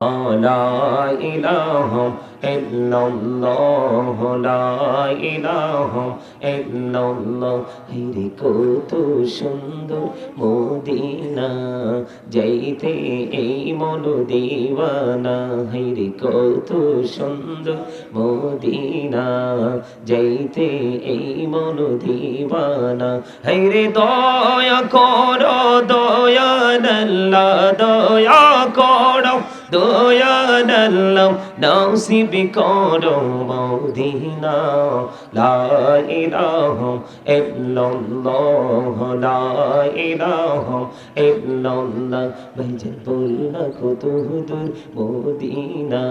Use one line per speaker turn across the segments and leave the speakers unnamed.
لا إله إلا الله لا إله إلا الله হিরে কত সুন্দর মদিনা যাইতে এই মন দিওয়ানা হিরে কত সুন্দর মদিনা যাইতে এই মন দিওয়ানা হিরে দয়া করো দয়া দল্লা দয়া করো দয়া দল্লাম নাসিবি করো মদিনা। লা ইলাহা ইল্লাল্লাহ, লা ইলাহা ইল্লাল্লাহ। ভাইজান বলনা কত দূর মদিনা,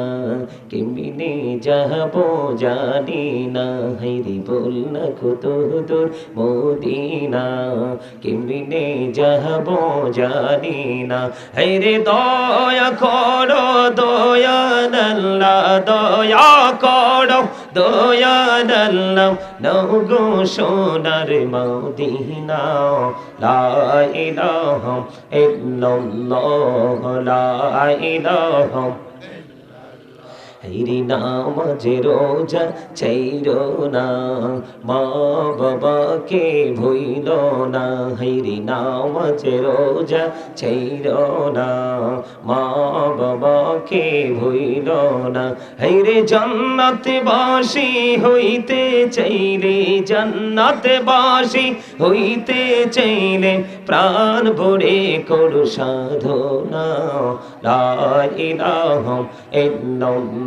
কেমনে যাব জানি না। হাইরে বলনা কত দূর মদিনা, কেমনে যাব জানি না। হাইরে দয়া করো করো দয়াল্লা দয়া করো দয়াল্লা নৌগো সোনার মদিনা লাইলাহ ইল্লাল্লাহ লাইলাহ হেরি নামাজে রোজা চাইরো না। মা বাবাকে ভইল না, হেরি নামাজে রোজা চাইরো না। মা বাবাকে ভইল না, হেরে জান্নাতে বাসি হইতে চাইলে জান্নাতে বাসি হইতে চাইলে প্রাণ ভরে করু সাধনা। লা ইলাহা ইল্লাল্লাহ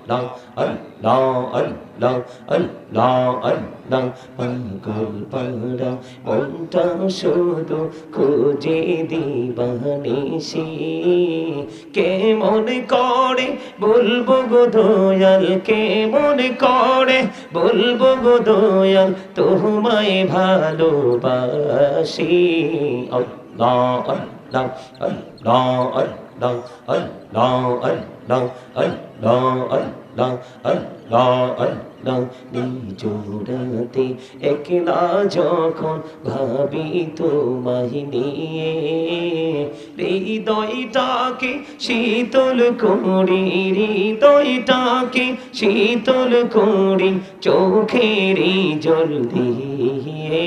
long ấn lo ấn lo ấn lo ấn lo ấn cơn bờ đau bốn trăng sơ đồ khu dê đi bani si কে মনে করে বলব গো দয়াল কে মনে করে বলব গো দয়াল তোমায় ভালোবাসি Allah, Allah, Allah, Allah, Allah, Allah. আল্লাহ আল্লাহ আল্লাহ আল্লাহ আল্লাহ আল্লাহ আল্লাহ আল্লাহ আল্লাহ নিজরাতে একলা যখন ভাবি তোমায় নিয়ে হৃদয়টাকে শীতল করি হৃদয়টাকে শীতল করি চোখেরই জল দিয়ে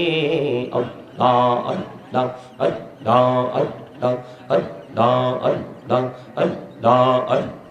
আল্লাহ আল্লাহ আল্লাহ আল্লাহ আল্লাহ আল্লাহ আল্লাহ আল্লাহ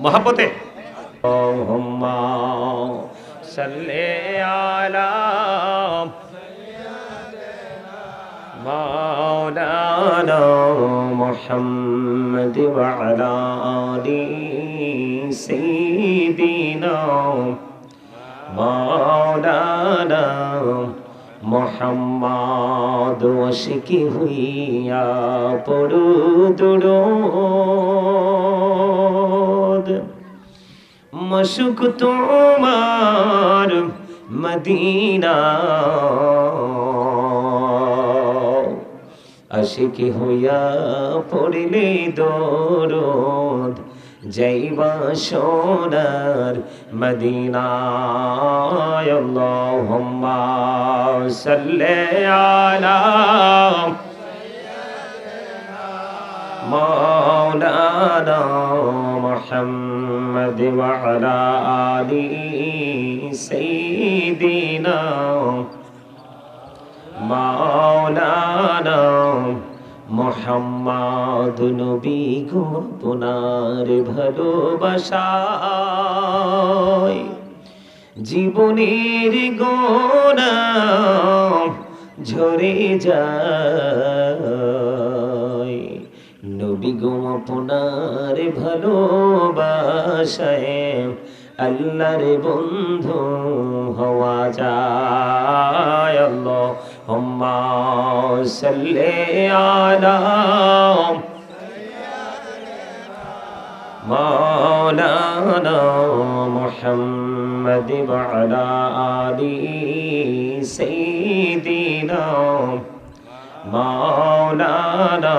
মহাপতে اللهم صل على مولانا محمد وعلى آل سيدنا مولانا মোহাম্মদ ওশকি হইয়া পড়ু দুরোদ মশুক তোমার মদিনা। আশিক হইয়া পড়লে দরদ যাইবা সোনার মদিনায়। আল্লাহুম্মা আলা মাওলানা محمد وعلى آل سيدنا مولانا মোহাম্মদ নবী গো আপনার ভালোবাসায় জীবনের গোনা ঝরে যায় আপনার ভালোবাসায় আল্লাহর বন্ধু হওয়া যায় আল্লাহ হুম্মা সাল্লি আলা مولانا محمد وعلى آل سيدنا مولانا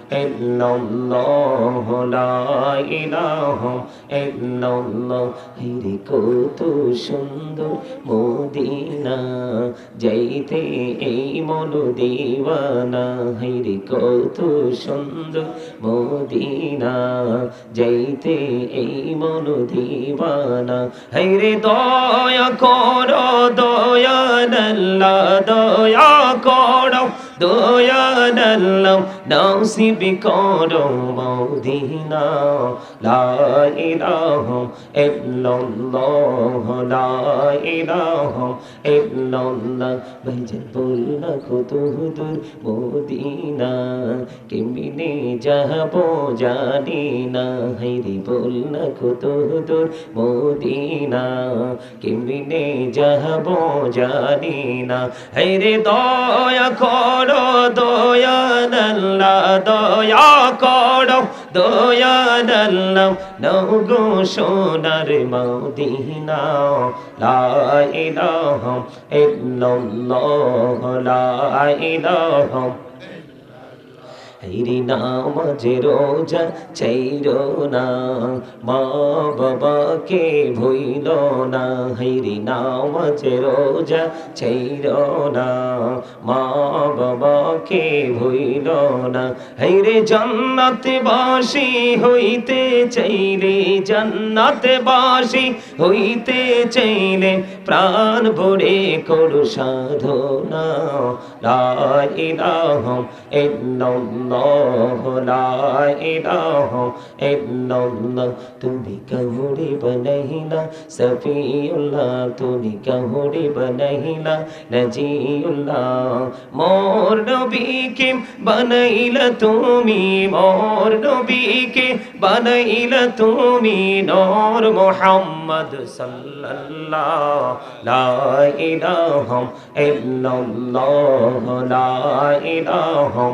ইল্লাল্লাহ লা ইলাহা ইল্লাল্লাহ হিরে কত সুন্দর মদিনা যাইতে এই মন দিওয়ানা হিরে কত সুন্দর, মদিনা, যাইতে এই মন দিওয়ানা হিরে দয়া কর দয়া নল্লা দয়া করো। দয়া নল্লা নসিব করো মদিনা, লা ইলাহা ইল্লাল্লাহ, লা ইলাহা ইল্লাল্লাহ। ভাইজান বল না কত দূর মদিনা, কেমনে যাব জানি না। মদিনা, কেমনে যাব জানি না। হাইরে দয়া করো করো দয়াল্লা দয়া করো দয়াল্লা নৌগো সোনার মদিনা লাইলাহ ইল্লাল্লাহ লাইলাহ হেরি নামাজে রোজা চাইর না মা বাবাকে ভইল না হেরি নামাজে রোজা চাইর না মা বাবাকে ভইল না হেরে জান্নাত বাসি হইতে চাইলে জান্নাত বাসি হইতে চাইলে প্রাণ ভরে করু সাধনা লা ইলাহা ইল্লাল্লাহ। তুমি কাহুরে বনাইলা, সফিউল্লাহ। তুমি কাহুরে বনাইলা, নজিউল্লাহ। মোর নবীকে বানাইলা তুমি, মোর নবীকে বানাইলা তুমি, নূর মুহাম্মদ সাল্লাল্লাহ। লা ইলাহা ইল্লাল্লাহ, লা ইলাহা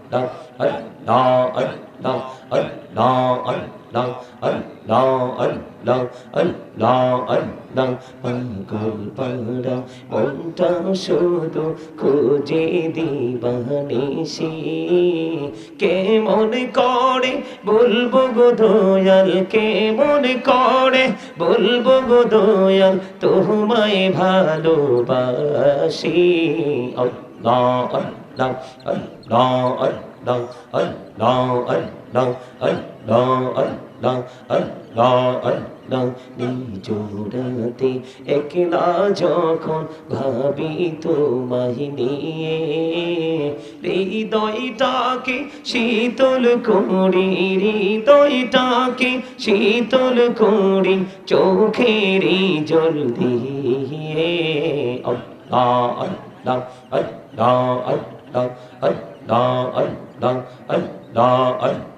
শুধু খুঁজে দিবানিসি কে মনে করে বলব গো দোয়াল, কে মনে করে বলব গো দোয়াল, তোমায় ভালোবাসি। অ আল্লাহ আল্লাহ আল্লাহ আল্লাহ আল্লাহ আল্লাহ আল্লাহ আল্লাহ আল্লাহ আল্লাহ নিজরাতে একলা যখন ভাবি তোমায় নিয়ে শীতল করি, হৃদয়টাকে শীতল করি, চোখের জল দিয়ে। da, ay, da, ay, da, ay, da, ay.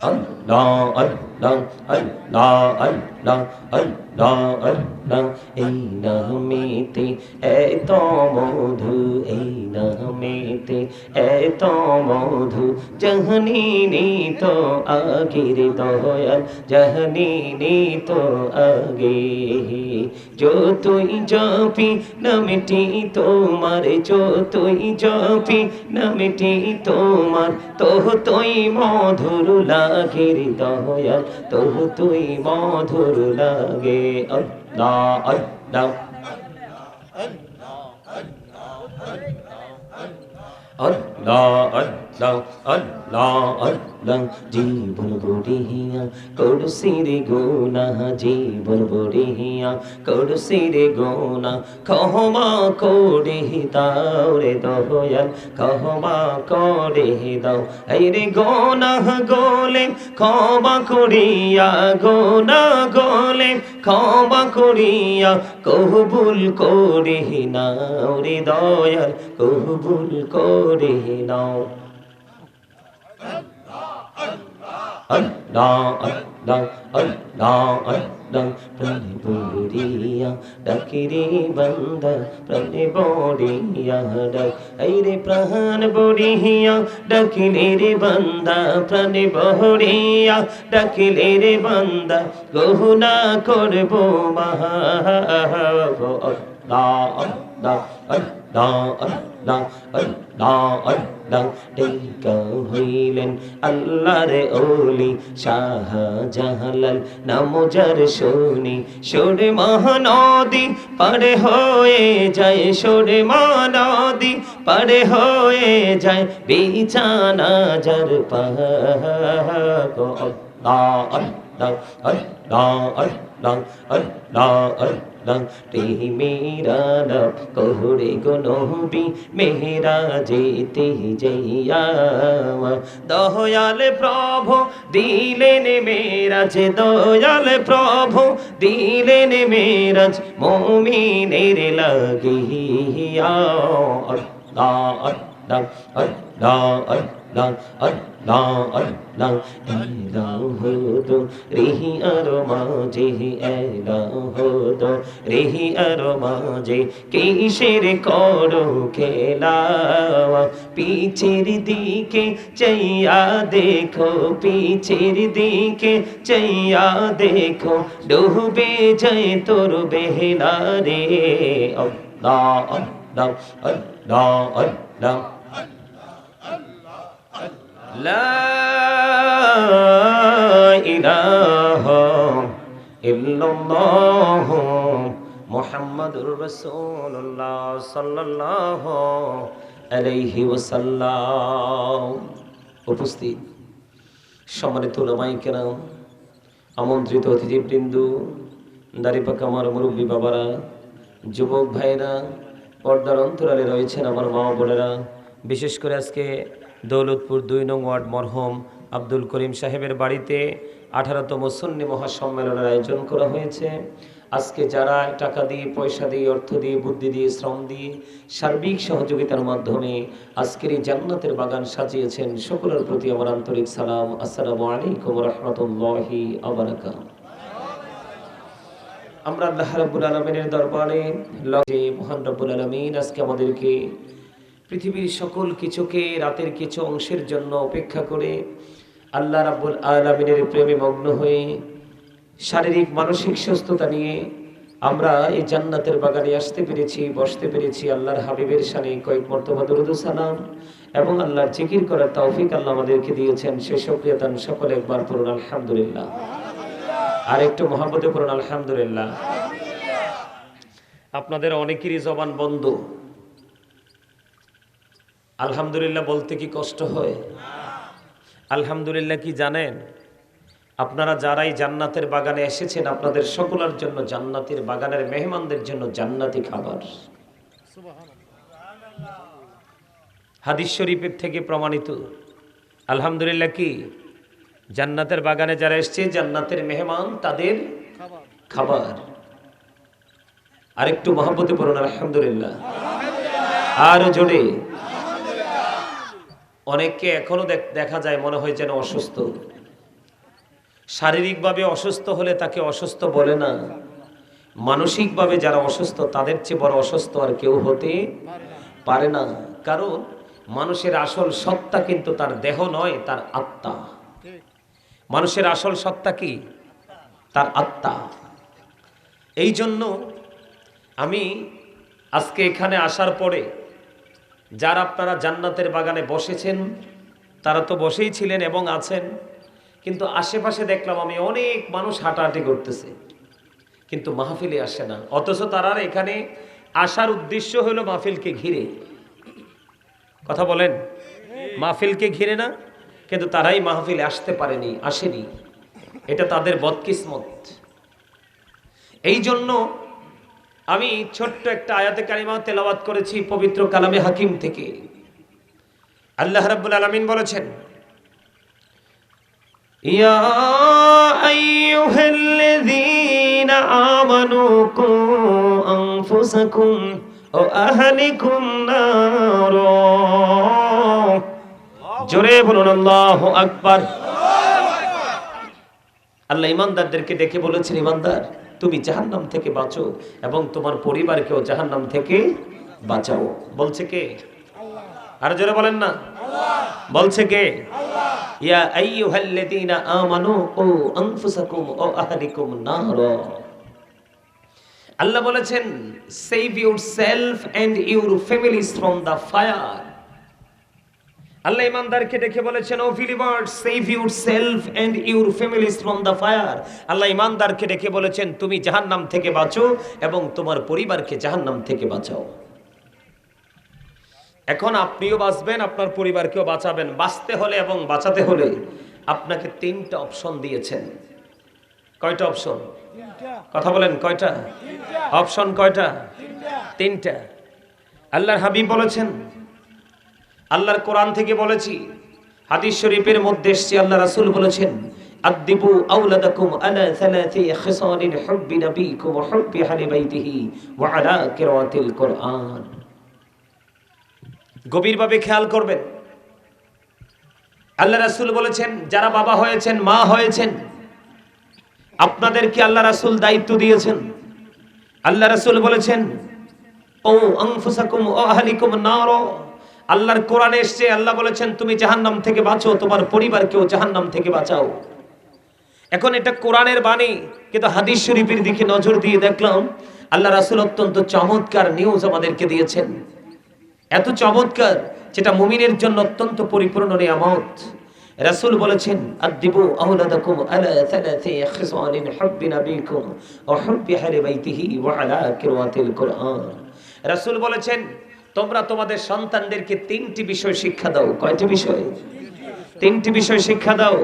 আল্লাহ আল্লাহ। মহাপতে আল্লাহ আল্লাহ আল্লাহ আল্লাহ আল্লাহ আল্লাহ এই নামেতে এত মধু এই নামেতে এত মধু জহনি নি তো আগের দয়াল জহনি নি তো আগে যতই জপি নামটি তোমার যতই জপি নামটি তোমার তো তুই মধুর লাগে রে দয়াল তবু তুই মধুর লাগে দাও Allah, Allah. আল্লাহ আল্লাহ আল্লাহ জীবন গড়িয়া করছি রে গোনা জীবন গড়িয়া করছি রে গোনা কহমা করে দাও রে দয়াল কহমা করে দাও এই রে গোনা গোলে ক্ষমা গোনা গোলে ক্ষমা করিয়া কবুল করে নাও রে দয়াল কবুল করে নাও প্রাণে বড়িয়া ডাকি রে বান্দা প্রাণে বড়িয়া ডাক এই রে প্রাণ বড়িয়া ডাকিলে রে বান্দা প্রাণে বড়িয়া ডাকিলে রে বান্দা গহনা করব মহা আল্লাহ আল্লাহ আল্লাহ আল্লাহ আল্লাহ আল্লাহ টেকা হইলেন আল্লাহর ওলি শাহ জাহালাল নামজার শুনি সোরে মহানদী পারে হয়ে যায় সোরে মহানদী পারে হয়ে যায় বিছানা যার পাগো আল্লাহ আল্লাহ আল্লাহ আল্লাহ আল্লাহ আল্লাহ রে মেরা নব কোহরে গো নবী মেহরা যেতে যাইয়া দয়াল প্রভু দিলেন মেরাজ, দয়াল প্রভু দিলেন মেরাজ, মমিনের লাগিয়া। আল্লাহ আল্লাহ আল্লাহ রেহি আর মাঝে এলাহ হতো, রেহি করো খেলা পিছের দিকে চাইয়া দেখো, পিছের দিকে চাইয়া দেখো। ডুবে যায় তোর বেহলা রে আল্লাহ আল্লাহ আল্লাহ আল্লাহ। মোহাম্মদুর রসুল্লাহ সাল্লাহ আলাইহি ওসাল্লাম উপস্থিত সম্মানিত ওলামাই কেরাম, আমন্ত্রিত অতিথিবৃন্দ দাঁড়িপাকা আমার মুরব্বী বাবারা, যুবক ভাইরা পর্দার অন্তরালে রয়েছেন আমার মা বোনেরা। বিশেষ করে আজকে দৌলতপুর দুই নং ওয়ার্ড মরহম আব্দুল করিম সাহেবের বাড়িতে আঠারোতম সন্নি মহাসম্মেলনের আয়োজন করা হয়েছে। আজকে যারা টাকা দিয়ে, পয়সা দিয়ে, অর্থ দিয়ে, বুদ্ধি দিয়ে, শ্রম দিয়ে সার্বিক সহযোগিতার মাধ্যমে আজকের এই জান্নাতের বাগান সাজিয়েছেন, সকলের প্রতি আমার আন্তরিক সালাম। আসসালামু আলাইকুম রহমতুল্লাহি আবরাকাত আমরা আল্লাহ রাব্বুল আলমিনের দরবারে লজে মহান রব্বুল আলমিন আজকে আমাদেরকে পৃথিবীর সকল কিছুকে রাতের কিছু অংশের জন্য অপেক্ষা করে আল্লাহ রাব্বুল আলমিনের প্রেমে মগ্ন হয়ে শারীরিক, মানসিক সুস্থতা নিয়ে আমরা এই জান্নাতের বাগানে আসতে পেরেছি, বসতে পেরেছি। আল্লাহর হাবিবের সানে কয়েক মর্তবা দরুদ সালাম এবং আল্লাহর জিকির করার তৌফিক আল্লাহ আমাদেরকে দিয়েছেন। সে সক্রিয়তান সকলে একবার পড়ুন, আলহামদুলিল্লাহ। আর একটু মহাব্বতে পড়ুন, আলহামদুলিল্লাহ। আপনাদের অনেকেরই জবান বন্ধ। আলহামদুলিল্লাহ বলতে কি কষ্ট হয়? আলহামদুলিল্লাহ কি জানেন? আপনারা যারাই জান্নাতের বাগানে এসেছেন, আপনাদের সকলের জন্য জান্নাতের বাগানের মেহমানদের জন্য জান্নাতি খাবার। হাদিস শরীফের থেকে প্রমাণিত। আলহামদুলিল্লাহ কি? জান্নাতের বাগানে যারা এসছে, জান্নাতের মেহমান তাদের খাবার। আরেকটু মহাব্বতে পড়ুন, আলহামদুলিল্লাহ। আর জোরে। অনেককে এখনও দেখ- দেখা যায় মনে হয় যেন অসুস্থ। শারীরিকভাবে অসুস্থ হলে তাকে অসুস্থ বলে না। মানসিকভাবে যারা অসুস্থ, তাদের চেয়ে বড় অসুস্থ আর কেউ হতে পারে না। কারণ মানুষের আসল সত্তা কিন্তু তার দেহ নয়, তার আত্মা। মানুষের আসল সত্তা কি? তার আত্মা। এই জন্য আমি আজকে এখানে আসার পরে যারা আপনারা জান্নাতের বাগানে বসেছেন, তারা তো বসেই ছিলেন এবং আছেন। কিন্তু আশেপাশে দেখলাম আমি অনেক মানুষ হাঁটাহাঁটি করতেছে। কিন্তু মাহফিলে আসে না। অথচ তারা এখানে আসার উদ্দেশ্য হলো মাহফিলকে ঘিরে। কথা বলেন, মাহফিলকে ঘিরে না, কিন্তু তারাই মাহফিলে আসতে পারেনি, আসেনি। এটা তাদের বদকিসমত। এই জন্য আমি ছোট্ট একটা আয়াতে কালিমা তেলাওয়াত করেছি পবিত্র কালামে হাকিম থেকে। আল্লাহ রাব্বুল আলামিন বলেছেন, ইয়া আইয়ুহাল্লাযীনা আমানু কু আনফুসাকুম ও আহলিকুম নার। জোরে বলুন, আল্লাহু আকবার। আল্লাহ ইমানদারদেরকে ডেকে বলেছেন ইমানদার তুমি জাহান্নাম থেকে বাঁচো এবং তোমার পরিবারকেও জাহান্নাম থেকে বাঁচাও। বলছে কে? আর জোরে বলেন না। বলছে কে? ইয়া আইয়ুহাল্লাযীনা আমানু ও আনফুসাকুম ও আহলিকুম নার। আল্লাহ বলেছেন save yourself and your families from the fire Allah ইমানদারকে দেখে বলেছেন O believer save yourself and your families from the fire Allah ইমানদারকে ডেকে বলেছেন তুমি জাহান্নাম থেকে বাঁচো এবং তোমার পরিবারকে জাহান্নাম থেকে বাঁচাও। এখন আপনিও বাঁচবেন আপনার পরিবারকেও বাঁচাবেন। বাঁচতে হলে এবং বাঁচাতে হলে আপনাকে তিনটা অপশন দিয়েছেন। কয়টা অপশন? কথা বলেন কয়টা? অপশন কয়টা? তিনটা। আল্লাহর হাবিব বলেছেন আল্লাহর কোরআন থেকে বলেছি, হাদিস শরীফের মধ্যে এসছে, আল্লাহ রাসূল বলেছেন আদিবু আওলাদাকুম আলা সালাতি খিসালিন হুব্বি নবীকুম ওয়া হুব্বি আহলি বাইতিহি ওয়া আলা কিরাতিল কোরআন। গভীরভাবে খেয়াল করবেন। আল্লাহ রাসূল বলেছেন, যারা বাবা হয়েছেন, মা হয়েছেন, আপনাদেরকে আল্লাহ রাসূল দায়িত্ব দিয়েছেন। আল্লাহ রাসূল বলেছেন, ও আনফুসাকুম ও আহলিকুম নার। আল্লাহর কোরআনে এসছে, আল্লাহ বলেছেন, তুমি জাহান্নাম থেকে বাঁচো, তোমার পরিবারকেও জাহান্নাম থেকে বাঁচাও। এখন এটা কোরআনের বাণী, কিন্তু হাদিস শরীফের দিকে নজর দিয়ে দেখলাম, আল্লাহ রাসূল অত্যন্ত চমৎকার নিউজ আমাদেরকে দিয়েছেন। এত চমৎকার, যেটা মুমিনের জন্য অত্যন্ত পরিপূর্ণ নিয়ামত। রাসূল বলেছেন কোরআন। রাসূল বলেছেন তোমরা তোমাদের সন্তানদেরকে তিনটি বিষয় শিক্ষা দাও। কয়টি বিষয়? তিনটি বিষয় শিক্ষা দাও।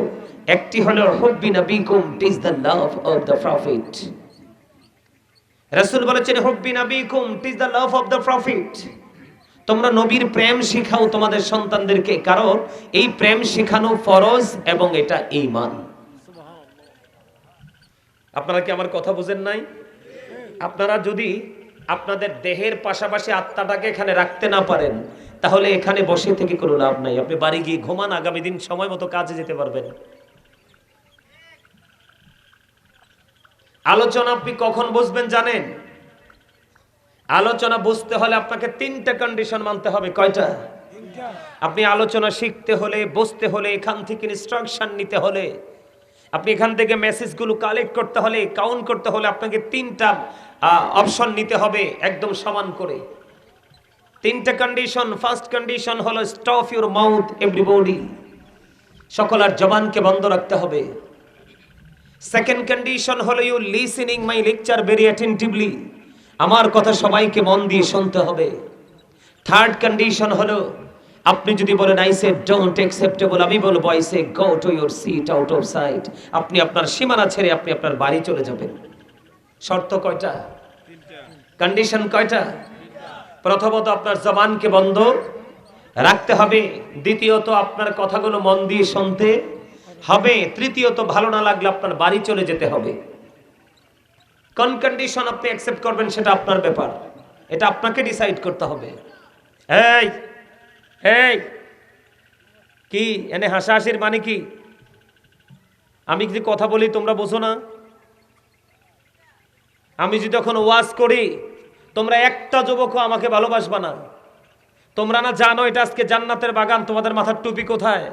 একটি হলো, হুব্বি নবীকুম it's the love of the prophet. রাসূল বলেছেন, হুব্বি নবীকুম it's the love of the prophet. তোমরা নবীর প্রেম শিখাও তোমাদের সন্তানদেরকে, কারণ এই প্রেম শেখানো ফরজ এবং এটা ঈমান। আপনারা কি আমার কথা বুঝেন নাই? আপনারা যদি আপনাদের দেহের পাশাপাশি আত্মাটাকে এখানে রাখতে না পারেন, তাহলে এখানে বসে থেকে কোনো লাভ নাই। আপনি বাড়ি গিয়ে ঘুমান, আগামী দিন সময় মতো কাজে যেতে পারবেন। আলোচনা আপনি কখন বুঝবেন জানেন? আলোচনা বুঝতে হলে আপনাকে তিনটা কন্ডিশন মানতে হবে। কয়টা? আপনি আলোচনা শিখতে হলে, বুঝতে হলে, এখান থেকে ইনস্ট্রাকশন নিতে হলে, আপনি এখান থেকে মেসেজগুলো কালেক্ট করতে হলে কাউন্ট করতে হলে আপনাকে তিনটা অপশন নিতে হবে একদম সমান করে। তিনটা কন্ডিশন ফার্স্ট কন্ডিশন হলো স্টপ ইউর মাউথ এভরিবডি সকল আর জবানকে বন্ধ রাখতে হবে। সেকেন্ড কন্ডিশন হলো you listening my lecture very attentively আমার কথা সবাইকে মন দিয়ে শুনতে হবে। থার্ড কন্ডিশন হলো, আপনি যদি বলেন আই সে ডোন্ট অ্যাকসেপ্টেবল আমি বলব I say go to your seat out of sight আপনি আপনার সীমানা ছেড়ে আপনি আপনার বাড়ি চলে যাবেন। শর্ত কয়টা? কন্ডিশন কয়টা? প্রথমত আপনার জবানকে বন্ধ রাখতে হবে। দ্বিতীয়ত আপনার কথাগুলো মন দিয়ে শুনতে হবে। তৃতীয়ত ভালো না লাগলে আপনার বাড়ি চলে যেতে হবে। কোন কন্ডিশন আপনি অ্যাকসেপ্ট করবেন সেটা আপনার ব্যাপার। এটা আপনাকে ডিসাইড করতে হবে। এই এই, কি? এনে হাসাহাসির মানে কি? আমি যদি কথা বলি তোমরা বোঝো না। আমি যদি তখন ওয়াজ করি, তোমরা একটা যুবকও আমাকে ভালোবাসবা না। তোমরা না জানো এটা আজকে জান্নাতের বাগান, তোমাদের মাথার টুপি কোথায়?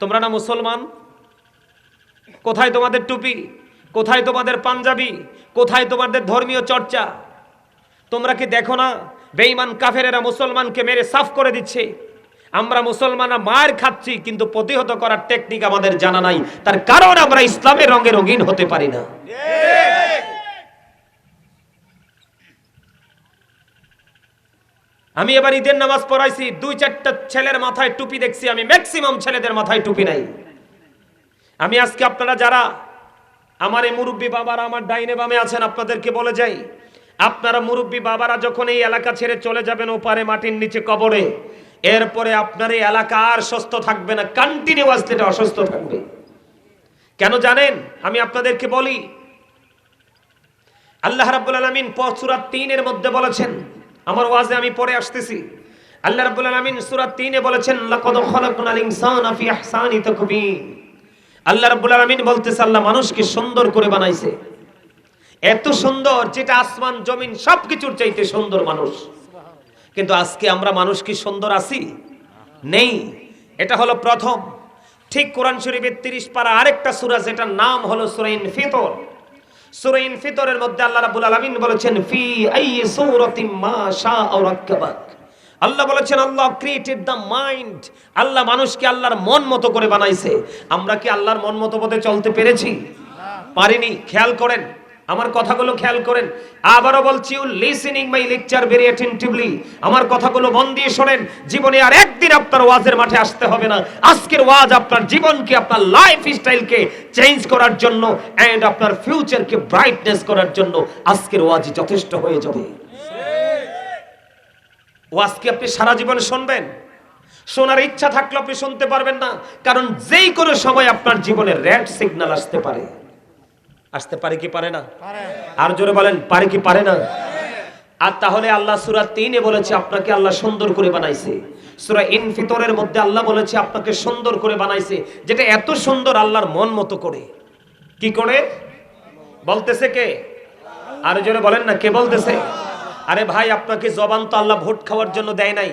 তোমরা না মুসলমান? কোথায় তোমাদের টুপি? কোথায় তোমাদের পাঞ্জাবি? কোথায় তোমাদের ধর্মীয় চর্চা? তোমরা কি দেখো না, বেঈমান কাফেরেরা মুসলমানকে মেরে সাফ করে দিচ্ছে? আমরা মুসলমানরা মার খাচ্ছি, কিন্তু প্রতিহত করার টেকনিক আমাদের জানা নাই। তার কারণ আমরা ইসলামের রঙে রঙিন হতে পারি না। আমি এবার ঈদের নামাজ পড়াইছি, দুই চারটা ছেলের মাথায় টুপি দেখছি, আমি ম্যাক্সিমাম ছেলেদের মাথায় টুপি নাই। আমি আজকে আপনারা যারা আমার এই মুরব্বী বাবারা আমার ডাইনে বামে আছেন, আপনাদেরকে বলে যাই, আপনারা মুরব্বী বাবারা যখন এই এলাকা ছেড়ে চলে যাবেন ওপারে মাটির নিচে কবরে, এরপরে আপনার এই এলাকা আর সুস্থ থাকবে না কন্টিনিউয়াসলি এটা অসুস্থ থাকবে। কেন জানেন? আমি আপনাদেরকে বলি, আল্লাহ রাব্বুল আলামিন সূরা তিনের মধ্যে বলেছেন আমার ওয়াজে আমি পরে আসতেছি। আল্লাহ রাব্বুল আলামিন সূরা 3 এ বলেছেন, লাকাদ খালাকনাল ইনসানা ফি আহসানি তাকবীর। আল্লাহ রাব্বুল আলামিন বলতেছে, আল্লাহ মানুষকে সুন্দর করে বানাইছে। এত সুন্দর যেটা আসমান, জমিন, সবকিছুর চাইতে সুন্দর মানুষ। কিন্তু আজকে আমরা মানুষ কি সুন্দর আছি? নেই। এটা হলো প্রথম। ঠিক কোরআন শরীফের তিরিশ পারা আরেকটা সূরা, যেটার নাম হলো সূরা ইনফিতর। সূরা ইনফিতরের মধ্যে আল্লাহ রাব্বুল আলামিন বলেছেন, ফি আইয়ি সূরাতিন মা শাআ রাক্কাবাক। আল্লাহ বলেছেন, Allah created the mind Allah মানুষকে আল্লাহর মন মতো করে বানাইছে। আমরা কি আল্লাহর মন মতো পথে চলতে পেরেছি? পারিনি, খেয়াল করেন। আমার কথাগুলো খেয়াল করেন। আবারও বলছি listening my lecture very attentively আমার কথাগুলো মন দিয়ে শোনেন। জীবনে আর একদিন আপনার ওয়াজের মাঠে আসতে হবে না। আজকের ওয়াজ আপনার জীবনকে, আপনার লাইফ স্টাইলকে চেঞ্জ করার জন্য অ্যান্ড আপনার ফিউচারকে ব্রাইটনেস করার জন্য আজকের ওয়াজই যথেষ্ট হয়ে যাবে। ওয়াজ কি আপনি সারা জীবন শুনবেন? শোনার ইচ্ছা থাকলে আপনি শুনতে পারবেন না। কারণ যেই কোনো সময় আপনার জীবনে রেড সিগন্যাল আসতে পারে। আসতে পারে কি পারে না? আর জোরে বলেন পারে কি পারে না? আর তাহলে আল্লাহ সুরা তিনে বলেছে আপনাকে আল্লাহ সুন্দর করে বানাইছে। সুরা ইনফিতরের মধ্যে আল্লাহ বলেছে আপনাকে সুন্দর করে বানাইছে যেটা এত সুন্দর আল্লাহর মন মতো করে। কি করে? বলতেছে কে? আর জোরে বলেন না কে বলতেছে? আরে ভাই আপনাকে জবান তো আল্লাহ ভোট খাওয়ার জন্য দেয় নাই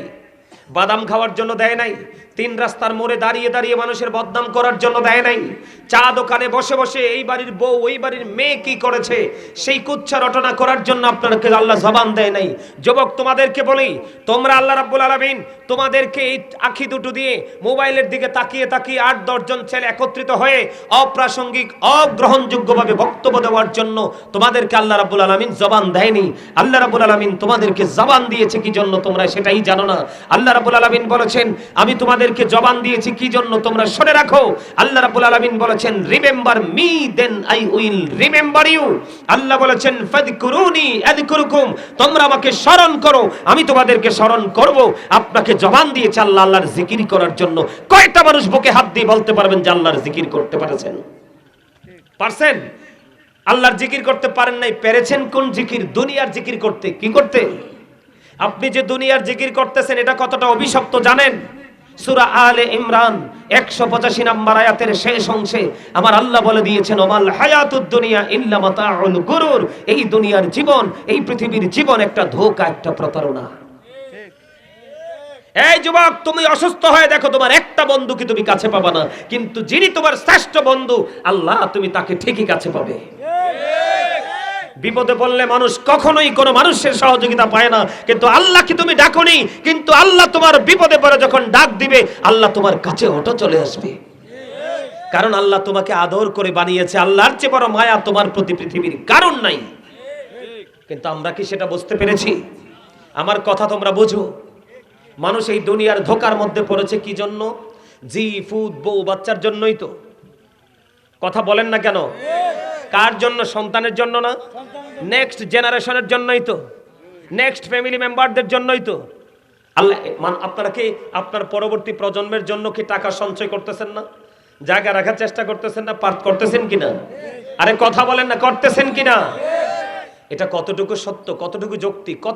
বাদাম খাওয়ার জন্য দেয় নাই তিন রাস্তার মোড়ে দাঁড়িয়ে দাঁড়িয়ে মানুষের বদনাম করার জন্য দেয় নাই। চা দোকানে বসে বসে এই বাড়ির বউ ওই বাড়ির মেয়ে কি করেছে, সেই কুচ্ছা রটনা করার জন্য আপনাকে আল্লাহ জবান দেয় নাই। যুবক, তোমাদেরকে বলি, তোমরা আল্লাহ রাব্বুল আলামিন তোমাদেরকে এই আখি দুটো দিয়ে মোবাইলের দিকে তাকিয়ে তাকিয়ে আট দশজন ছেলে একত্রিত হয়ে অপ্রাসঙ্গিক, অগ্রহণযোগ্যভাবে বক্তব্য দেওয়ার জন্য তোমাদেরকে আল্লাহ রাব্বুল আলামিন জবান দেয়নি। আল্লাহ রাব্বুল আলামিন তোমাদেরকে জবান দিয়েছে, কি জন্য তোমরা সেটাই জানো না? আল্লাহ রাব্বুল আলামিন বলেছেন, আমি তোমাদেরকে জবান দিয়েছি, কি জন্য তোমরা শুনে রাখো? আল্লাহ রাব্বুল আলামিন বলেছেন remember me then I will remember you Allah বলেছেন ফাদকুরুনি আযকুরুকুম। তোমরা আমাকে স্মরণ করো, আমি তোমাদেরকে স্মরণ করব। আপনাকে জবান দিয়েছে আল্লাহ, আল্লাহর জিকির করার জন্য। কয়টা মানুষ বুকে হাত দিয়ে বলতে পারবেন যে আল্লাহর জিকির করতে পারেছেন? পারছেন? আল্লাহর জিকির করতে পারেন নাই, পেরেছেন কোন জিকির? দুনিয়ার জিকির করতে, কি করতে? আপনি যে দুনিয়ার জিকির করতেছেন, এটা কতটা অভিশপ্ত জানেন? সুরা আলে ইমরান, একশো পঁচাশি নাম্বার আয়াতের শেষ অংশে আমার আল্লাহ বলে দিয়েছেন, ওমাল হায়াতুদ দুনিয়া ইল্লা মাতাউল গুরুর। এই দুনিয়ার জীবন, এই পৃথিবীর জীবন একটা ধোকা, একটা প্রতারণা। এই যুবক, তুমি অসুস্থ হয়ে দেখো, তোমার একটা বন্ধু কি তুমি কাছে পাবা না। কিন্তু যিনি তোমার শ্রেষ্ঠ বন্ধু, আল্লাহ তুমি তাকে ঠিকই কাছে পাবে। বিপদে পড়লে মানুষ কখনোই কোনো মানুষের সহযোগিতা পায় না। কিন্তু আল্লাহকে তুমি ডাকনি, কিন্তু আল্লাহ তোমার বিপদে পড়ে যখন ডাক দিবে, আল্লাহ তোমার কাছে অটো চলে আসবে। কারণ আল্লাহ তোমাকে আদর করে বানিয়েছে। আল্লাহর চেয়ে বড় মায়া তোমার প্রতি পৃথিবীর কারণ নাই। কিন্তু আমরা কি সেটা বুঝতে পেরেছি? আমার কথা তোমরা বুঝো। মানুষ এই দুনিয়ার ধোকার মধ্যে পড়েছে কি জন্য? জি, ফুদ, বউ, বাচ্চার জন্যই তো। কথা বলেন না কেন? কার জন্য? সন্তানের জন্য না? নেক্সট জেনারেশনের জন্যই তো। নেক্সট ফ্যামিলি মেম্বারদের জন্যই তো। আল্লাহ, মান, আপনারা কি আপনার পরবর্তী প্রজন্মের জন্য কি টাকা সঞ্চয় করতেছেন না? জায়গা রাখার চেষ্টা করতেছেন না? পার্ট করতেছেন কিনা? আরে কথা বলেন না, করতেছেন কিনা? এটা কতটুকু সত্য, কতটুকু যুক্তি, কত